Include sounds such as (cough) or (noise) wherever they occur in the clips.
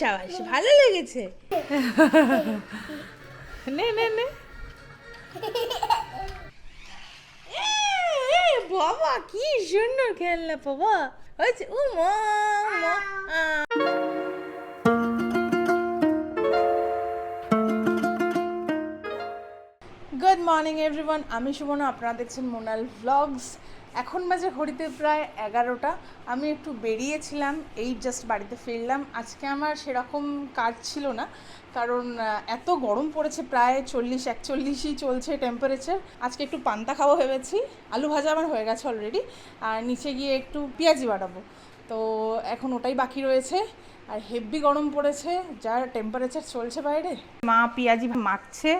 সাবাস, ভালো লেগেছে। নে নে নে। বাবা, কি সুন্দর খেলনা, বাবা। হয়েছে ও মা মা মর্নিং এভরিওয়ান আমি সুমনা, আপনারা দেখছেন মোনাল ভ্লগস এখন বাজে ঘড়িতে প্রায় এগারোটা। আমি একটু বেরিয়েছিলাম, এই জাস্ট বাড়িতে ফিরলাম। আজকে আমার সেরকম কাজ ছিল না, কারণ এত গরম পড়েছে, প্রায় চল্লিশ, একচল্লিশই চলছে টেম্পারেচার আজকে একটু পান্তা খাওয়া ভেবেছি, আলু ভাজা আমার হয়ে গেছে অলরেডি আর নিচে গিয়ে একটু পেঁয়াজি বানাবো। তো এখন ওটাই বাকি রয়েছে, আর হেভি গরম পড়েছে, যার টেম্পারেচার চলছে বাইরে। মা পেঁয়াজি মাখছে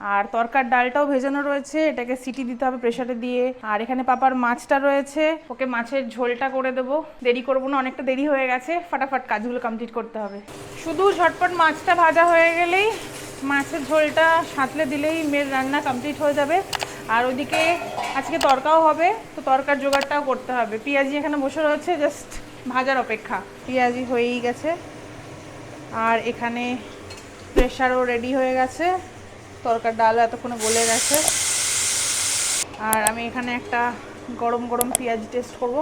আর তরকার ডালটাও ভেজানো রয়েছে, এটাকে সিটি দিতে হবে প্রেশারে দিয়ে। আর এখানে পাপার মাছটা রয়েছে, ওকে মাছের ঝোলটা করে দেবো। দেরি করব না, অনেকটা দেরি হয়ে গেছে, ফাটাফাট কাজগুলো কমপ্লিট করতে হবে। শুধু ঝটপট মাছটা ভাজা হয়ে গেলেই মাছের ঝোলটা সাঁতলে দিলেই মেয়ের রান্না কমপ্লিট হয়ে যাবে। আর ওইদিকে আজকে তরকাও হবে, তো তরকার জোগাড়টাও করতে হবে। পেঁয়াজি এখানে বসে রয়েছে জাস্ট ভাজার অপেক্ষা। পেঁয়াজি হয়েই গেছে। আর এখানে প্রেশারও রেডি হয়ে গেছে। তরকার ডাল এতক্ষণে গলে গেছে। আর আমি এখানে একটা গরম গরম পেঁয়াজি টেস্ট করব।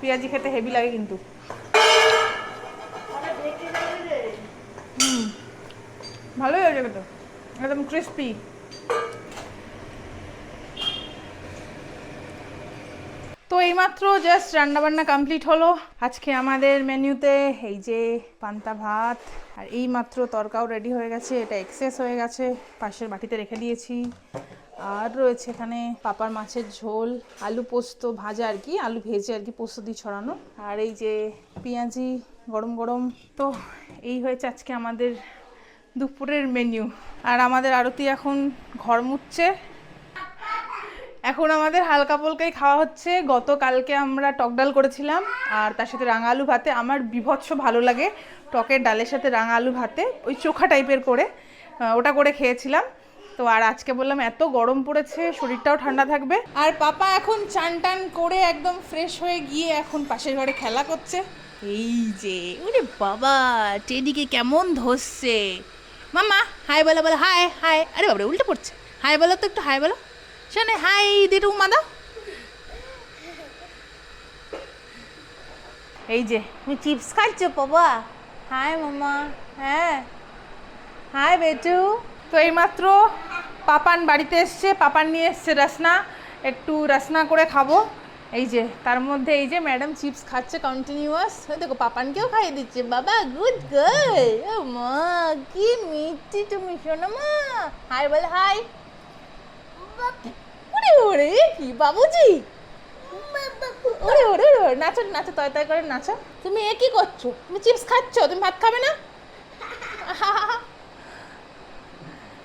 পেঁয়াজি খেতে হেভি লাগে কিন্তু। হুম, ভালোই হয়েছে কিন্তু একদম ক্রিস্পি এইমাত্র জাস্ট রান্নাবান্না কমপ্লিট হলো। আজকে আমাদের মেনুতে এই যে পান্তা ভাত, আর এই মাত্র তরকাও রেডি হয়ে গেছে, এটা এক্সেস হয়ে গেছে, পাশের বাটিতে রেখে দিয়েছি। আর রয়েছে এখানে পাপার মাছের ঝোল, আলু পোস্ত ভাজা আর কি, আলু ভেজে আর কি পোস্ত দিয়ে ছড়ানো। আর এই যে পেঁয়াজি গরম গরম, তো এই হয়েছে আজকে আমাদের দুপুরের মেনু আর আমাদের আরতি এখন ঘর মুচ্ছে এখন আমাদের হালকা পলকাই খাওয়া হচ্ছে। গতকালকে আমরা টক ডাল করেছিলাম, আর তার সাথে রাঙা আলু ভাতে। আমার বিভৎস ভালো লাগে টকের ডালের সাথে রাঙা আলু ভাতে, ওই চোখা টাইপের করে ওটা করে খেয়েছিলাম। তো আর আজকে বললাম, এত গরম পড়েছে, শরীরটাও ঠান্ডা থাকবে। আর পাপা এখন চান টান করে একদম ফ্রেশ হয়ে গিয়ে এখন পাশের ঘরে খেলা করছে। এই যে, ওরে বাবা, টেডিকে কেমন ধরছে। মামা হাই বলো বলো, হাই হাই। আরে বাবারে, উল্টে পড়ছে। হাই বলো তো একটু, হাই বলো। শোনে হাই দিটু উমা দাও এই যে তুমি চিপস খাচ্ছ বাবা হাই মামা হ্যাঁ হাই বেটু তো এইমাত্র পাপান বাড়িতে এসছে, পাপান নিয়ে এসছে রসনা। একটু রসনা করে খাব। এই যে, তার মধ্যে এই যে ম্যাডাম চিপস খাচ্ছে কন্টিনিউয়াস দেখো, পাপানকেও খাইয়ে দিচ্ছে। বাবা গুড গার্ল মা, কি মিষ্টি তুমি শোনো মা হাই বল হাই ওরে ওরে কি বাবুজি? ওরে ওরে ওরে নাচো নাচো তয় তয় করে নাচো। তুমি এ কি করছ? তুমি চিপস খাচ্ছ? তুমি ভাত খাবে না? (laughs)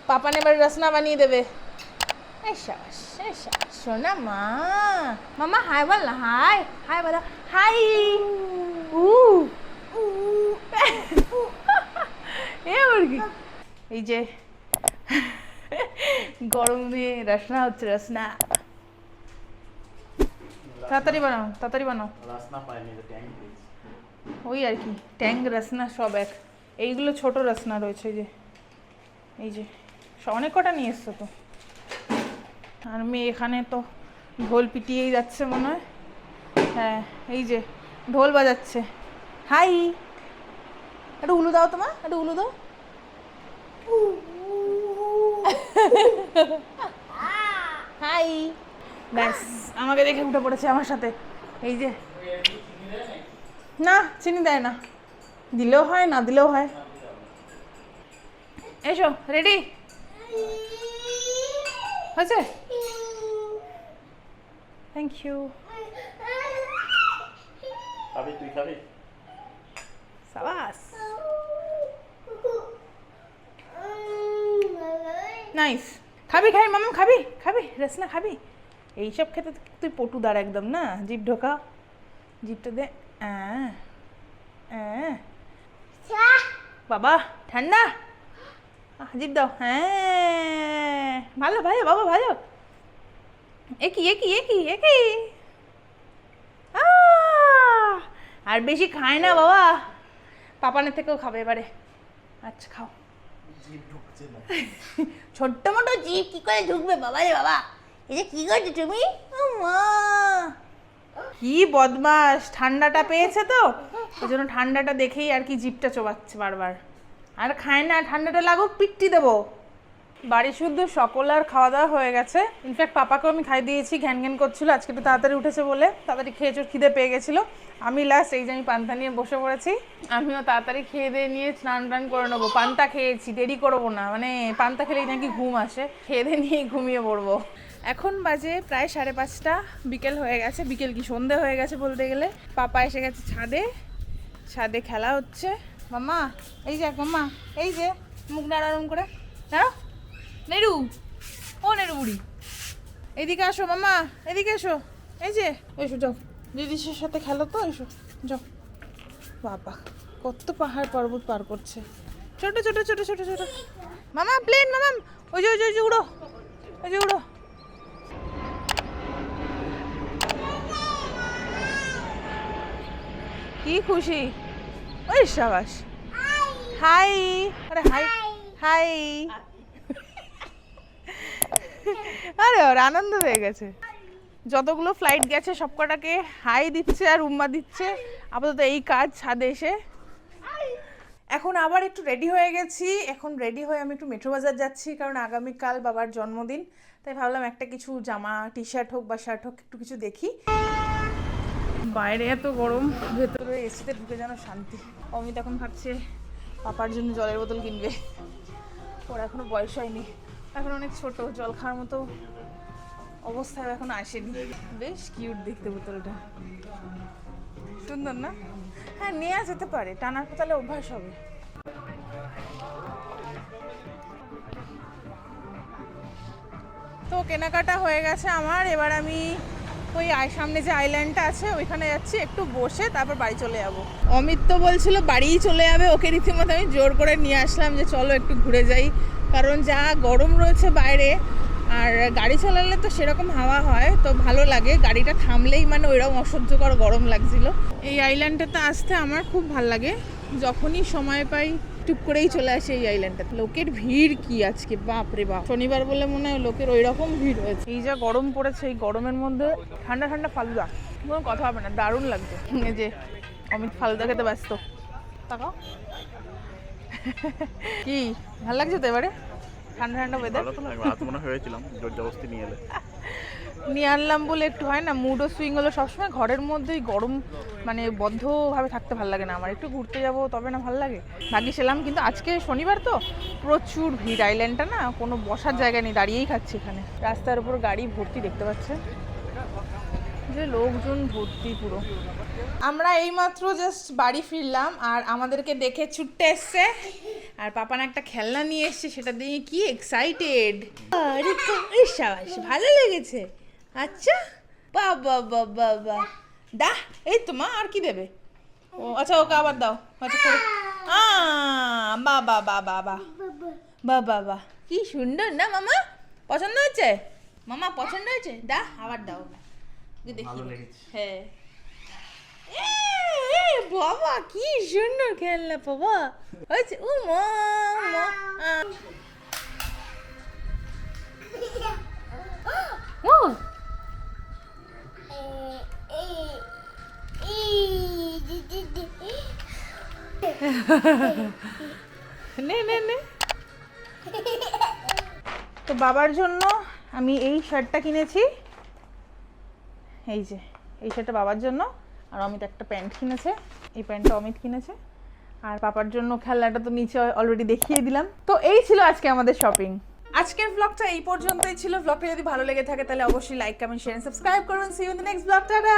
পাপান এবার রসনা বানিয়ে দেবে। এই মা। মামা হাই বল না হাই হাই বলো হাই। উ। (laughs) এ মুরগি এই যে গরমে রসনা হচ্ছে রসনা তাড়াতাড়ি বানাও তাড়াতাড়ি বানাও। রাসনা পাইনি পেয়েছি। ওই আর কি ট্যাং রসনা সব এক। এইগুলো ছোট রসনা রয়েছে এই যে। এই যে অনেক কটা নিয়ে এসছো তো। আর মেয়ে এখানে তো ঢোল পিটিয়েই যাচ্ছে মনে হয়। হ্যাঁ এই যে ঢোল বাজাচ্ছে। হাই! একটু উলু দাও তোমার একটু উলু দাও। হাই ব্যাস আমাকে দেখে উঠে পড়েছে আমার সাথে। এই যে। না চিনি দেয় না। দিলেও হয় না দিলেও হয়। এসো রেডি হয়েছে? থ্যাংক ইউ খাবি তুই খাবি সাবাস নাইস খাবি খাবি, মামা, খাবি খাবি রসনা খাবি। এইসব খেতে তুই পটুদার একদম, না? জিভ ঢোকা। জিভটা দে। বাবা, ঠান্ডা? জিভ দাও। হ্যাঁ ভালো ভালো, বাবা, ভালো। একই একই একই একই! আর বেশি খায় না, বাবা। পাপানের থেকেও খাবে এবারে। আচ্ছা খাও। (laughs) ছোট্ট মোটো জিভ কি করে ঢুকবে বাবা রে বাবা? এটা কি করছ তুমি? কি বদমাস ঠান্ডাটা পেয়েছে তো? ওই জন্য ঠান্ডাটা দেখেই আর কি জিভটা চোবাচ্ছে বারবার। আর খায় না ঠান্ডাটা লাগুক পিট্টি দেবো। বাড়ি শুদ্ধ, সকল আর খাওয়া দাওয়া হয়ে গেছে। ইনফ্যাক্ট পাপাকেও আমি খাই দিয়েছি ঘ্যান ঘ্যান করছিল, আজকে একটু তাড়াতাড়ি উঠেছে বলে। তাড়াতাড়ি খেয়ে চোর খিদে পেয়ে গেছিল। আমি লাস্ট এই যে আমি পান্তা নিয়ে বসে পড়েছি। আমিও তাড়াতাড়ি খেয়ে দিয়ে নিয়ে স্নান টান করে নেব। পান্তা খেয়েছি, দেরি করব না। মানে পান্তা খেলেই নাকি ঘুম আসে। খেয়ে দিয়ে নিয়ে ঘুমিয়ে পড়ব। এখন বাজে প্রায় সাড়ে পাঁচটা, বিকেল হয়ে গেছে। বিকেল কি সন্ধে হয়ে গেছে বলতে গেলে। পাপা এসে গেছে ছাদে। ছাদে খেলা হচ্ছে। মামা এই যে মামা এই যে, মুখ নাড়ারম করে। দাঁড়াও। নেরু, ও নেরু বুড়ি। এদিকে আসো মামা, এদিকে এসো। এই যে, এসো, যাও। দিদিসের সাথে খেলো তো, এসো, যাও। বাবা, কত পাহাড় পর্বত পার করছে। ছোট ছোট ছোট ছোট ছোট। মামা প্লেন মামা। ওই যে ওই যে ওই যে, উড়ো। ওই যে, উড়ো। কি খুশি। ওই সাবাস। হাই। আরে হাই হাই। আরে ওর আনন্দ হয়ে গেছে। যতগুলো ফ্লাইট গেছে, সবকটাকে হাই দিচ্ছে আর উম্মা দিচ্ছে। আপাতত এই কাজ ছাদে এসে। এখন আবার একটু রেডি হয়ে গেছি। এখন রেডি হয়ে আমি একটু মেট্রো বাজার যাচ্ছি, কারণ আগামীকাল বাবার জন্মদিন। তাই ভাবলাম একটা কিছু জামা টি শার্ট হোক বা শার্ট হোক, একটু কিছু দেখি। বাইরে এত গরম, ভেতরে এসিতে ঢুকে যেন শান্তি। অমিত এখন ভাবছে, পাপার জন্য জলের বোতল কিনবে। ওর এখনও বয়স হয়নি। এখন অনেক ছোট, জল খাওয়ার মতো অবস্থায় এখন আসেনি। বেশ কিউট দেখতে বোতলটা। সুন্দর না? হ্যাঁ নেওয়া যেতে পারে। টানার তাহলে অভ্যাস হবে। তো কেনাকাটা হয়ে গেছে আমার। এবার আমি ওই সামনে যে আইল্যান্ডটা আছে, ওইখানে যাচ্ছি। একটু বসে তারপর বাড়ি চলে যাব। অমিত তো বলছিল বাড়িই চলে যাবে। ওকে রীতিমতো আমি জোর করে নিয়ে আসলাম যে চলো একটু ঘুরে যাই। কারণ যা গরম রয়েছে বাইরে আর গাড়ি চালালে তো সেরকম হাওয়া হয়, তো ভালো লাগে। গাড়িটা থামলেই মানে ওইরকম অসহ্যকর গরম লাগছিল। এই আইল্যান্ডটাতে আসতে আমার খুব ভালো লাগে। যখনই সময় পাই টুক করেই চলে আসে এই আইল্যান্ডটা লোকের ভিড় কি আজকে? বাপ রে বাপ। শনিবার বলে মনে হয় লোকের ওই রকম ভিড় হয়েছে। এই যা গরম পড়েছে, এই গরমের মধ্যে ঠান্ডা ঠান্ডা ফালুদা। কোনো কথা হবে না, দারুণ এই যে অমিত ফালুদা খেতে ব্যস্ত। তাকাও। (laughs) কি ভালো লাগছে তো এবারে? ঠান্ডা ঠান্ডা ওয়েদার আজ মনে হয়েছিলাম জোর জবস্তি নিয়ে এলে। নিয়ে আনলাম বলে একটু হয় না মুডও সুইং হলো। সবসময় ঘরের মধ্যেই গরম মানে বদ্ধভাবে থাকতে ভালো লাগে না। আমার একটু ঘুরতে যাব তবে না ভালো লাগে। ভাগ্যিস এলাম কিন্তু আজকে শনিবার তো প্রচুর ভিড়। আইল্যান্ডটা না কোনো বসার জায়গা নেই দাঁড়িয়েই খাচ্ছি এখানে। রাস্তার উপর গাড়ি ভর্তি দেখতে পাচ্ছেন? যে লোকজন ভর্তি পুরো। আমরা এইমাত্র জাস্ট বাড়ি ফিরলাম আর আমাদেরকে দেখে ছুটতে এসছে। আর পাপান একটা খেলনা নিয়ে এসছে, সেটা দিয়ে কি এক্সাইটেড ভালো লেগেছে। আচ্ছা বাবা বাবা বা দা এই তো মা, আর কি দেবে? ও আচ্ছা ওকে আবার দাও। আচ্ছা করে আ, বা বাবা বা বা বাবা কি সুন্দর না, মামা? পছন্দ হয়েছে? মামা, পছন্দ হয়েছে? দা আবার দাও। দেখি। হ্যাঁ। বাবা কি সুন্দর খেলনা বাবা? হয়েছে ও মা। ও। নে নে নে। তো বাবার জন্য আমি এই শার্টটা কিনেছি। এই যে, এই শার্টটা বাবার জন্য। আর অমিত একটা প্যান্ট কিনেছে। এই প্যান্টটা অমিত কিনেছে। আর পাপার জন্য খেলনাটা তো নিচে অলরেডি দেখিয়ে দিলাম। তো এই ছিল আজকে আমাদের শপিং আজকের ব্লগটা এই পর্যন্তই ছিল। ব্লগটা যদি ভালো লেগে থাকে, তাহলে অবশ্যই লাইক কমেন্ট শেয়ার সাবস্ক্রাইব করুন। See you the next blog tata!